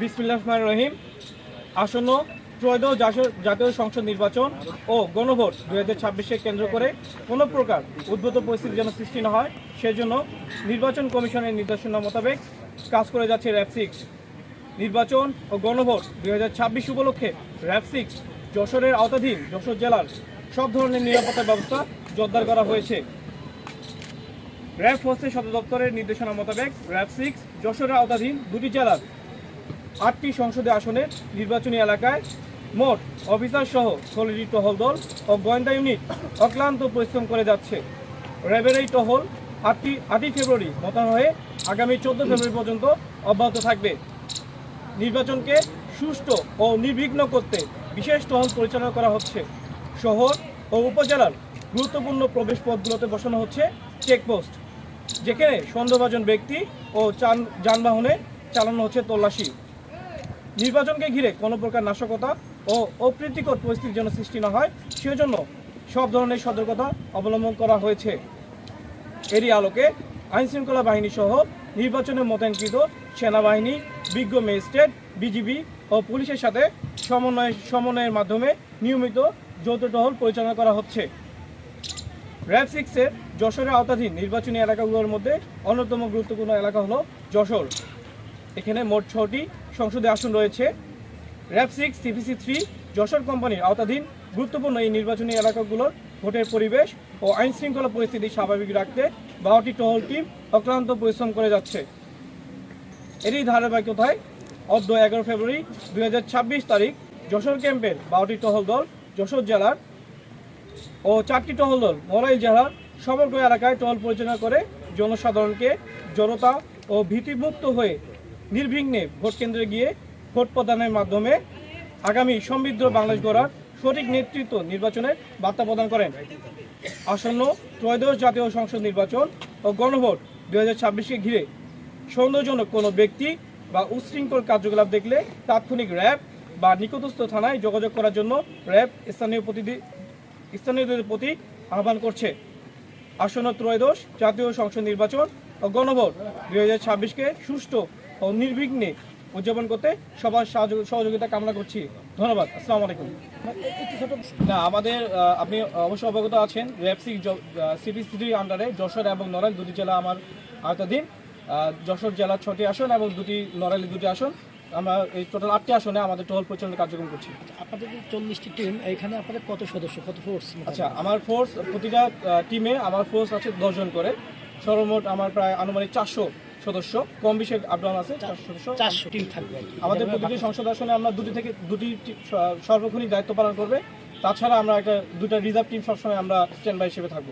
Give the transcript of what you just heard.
বিসমিল্লাহ রহমান রহিম। আসন্ন ত্রয়োদশ জাতীয় সংসদ নির্বাচন ও গণভোট দু হাজার ছাব্বিশকে কেন্দ্র করে কোনো প্রকার উদ্ভূত পরিস্থিতি যেন সৃষ্টি না হয়, সেজন্য নির্বাচন কমিশনের নির্দেশনা মোতাবেক কাজ করে যাচ্ছে র্যাব সিক্স। নির্বাচন ও গণভোট দু হাজার ছাব্বিশ উপলক্ষে র্যাব সিক্স, যশোরের আওতাধীন যশোর জেলার সব ধরনের নিরাপত্তা ব্যবস্থা জোরদার করা হয়েছে। র্যাব ফোর্সের সদর দপ্তরের নির্দেশনা মোতাবেক র্যাব সিক্স, যশোরের আওতাধীন দুটি জেলার আটটি সংসদীয় আসনের নির্বাচনী এলাকায় মোট অফিসার সহ ষোলোটি টহল দল ও গোয়েন্দা ইউনিট অক্লান্ত পরিশ্রম করে যাচ্ছে। র্যাবের এই টহল আটটি, আটই ফেব্রুয়ারি মোতায়েন হয়ে আগামী চোদ্দ ফেব্রুয়ারি পর্যন্ত অব্যাহত থাকবে। নির্বাচনকে সুষ্ঠু ও নির্বিঘ্ন করতে বিশেষ টহল পরিচালনা করা হচ্ছে। শহর ও উপজেলার গুরুত্বপূর্ণ প্রবেশ পথগুলোতে বসানো হচ্ছে চেকপোস্ট, যেখানে সন্দেহভাজন ব্যক্তি ও চান- যানবাহনে চালানো হচ্ছে তল্লাশি। নির্বাচনকে ঘিরে কোনো প্রকার নাশকতা ও অপ্রীতিকর পরিস্থিতির যেন সৃষ্টি না হয়, সেজন্য সব ধরনের সতর্কতা অবলম্বন করা হয়েছে। এরই আলোকে আইনশৃঙ্খলা বাহিনী সহ নির্বাচনে মোতায়েনকৃত সেনাবাহিনী, বিজ্ঞ ম্যাজিস্ট্রেট, বিজিবি ও পুলিশের সাথে সমন্বয়, সমন্বয়ের মাধ্যমে নিয়মিত যৌথ টহল পরিচালনা করা হচ্ছে। র্যাব সিক্সের যশোরের আওতাধীন নির্বাচনী এলাকাগুলোর মধ্যে অন্যতম গুরুত্বপূর্ণ এলাকা হলো যশোর। এখানে মোট ছটি সংসদীয় আসন রয়েছে। RAB six, CPC three, Jessore কোম্পানির আওতাধীন গুরুত্বপূর্ণ এই নির্বাচনী এলাকাগুলোর ভোটের পরিবেশ ও আইন শৃঙ্খলা পরিস্থিতি স্বাভাবিক রাখতে বারোটি টহল টিম অক্লান্ত পরিশ্রম করে যাচ্ছে। এরই ধারাবাহিকতায় অদ্য এগারো ফেব্রুয়ারি দুই হাজার ছাব্বিশ তারিখ যশোর ক্যাম্পের বারোটি টহল দল যশোর জেলার ও চারটি টহল দল মরাইল জেলার সমগ্র এলাকায় টহল পরিচালনা করে জনসাধারণকে জনতা ও ভীতিমুক্ত হয়ে নির্বিঘ্নে ভোট কেন্দ্রে গিয়ে ভোট প্রদানের মাধ্যমে আগামী সমৃদ্ধ বাংলাদেশ গড়ার সঠিক নেতৃত্ব নির্বাচনের বার্তা প্রদান করেন। আসন্ন ত্রয়োদশ জাতীয় সংসদ নির্বাচন ও গণভোট দুই হাজার ছাব্বিশকে ঘিরে সন্দেহজনক কোনো ব্যক্তি বা উচ্ছৃঙ্খল কার্যকলাপ দেখলে তাৎক্ষণিক র্যাব বা নিকটস্থ থানায় যোগাযোগ করার জন্য র্যাব স্থানীয় প্রতিনিধি স্থানীয়দের প্রতি আহ্বান করছে। আসন্ন ত্রয়োদশ জাতীয় সংসদ নির্বাচন ও গণভোট। দুই হাজার ছাব্বিশকে সুষ্ঠু ও নির্বিঘ্নে উদযাপন করতে সবার সহযোগিতা কামনা করছি। ধন্যবাদ। আসসালামু আলাইকুম। না আমাদের আপনি অবশ্যই অবগত আছেন র্যাপসিক সিপি সিটির আন্ডারে যশোর এবং নড়াইল দুটি জেলা আমার আওতাধীন। আহ, যশোর জেলার ছটি আসন এবং দুটি নড়াইলের দুটি আসন। আমরা এই টোটাল আটটি আসনে আমাদের টহল পরিচালনা কার্যক্রম করছি। আপনাদের চল্লিশটি টিম এখানে আপনাদের কত সদস্য? কত ফোর্স আচ্ছা আমার ফোর্স প্রতিটা টিমে আমার ফোর্স আছে দশজন করে। সর্বমোট আমার প্রায় আনুমানিক চারশো সদস্য কম বেশি আপডাউন আছে চারশো টিম থাকবে আমাদের প্রতিটি সংসদ আসনে আমরা দুটি থেকে দুটি সর্বক্ষণিক দায়িত্ব পালন করবে। তাছাড়া আমরা একটা দুটা রিজার্ভ টিম সবসময় আমরা স্ট্যান্ড বাই হিসেবে থাকব।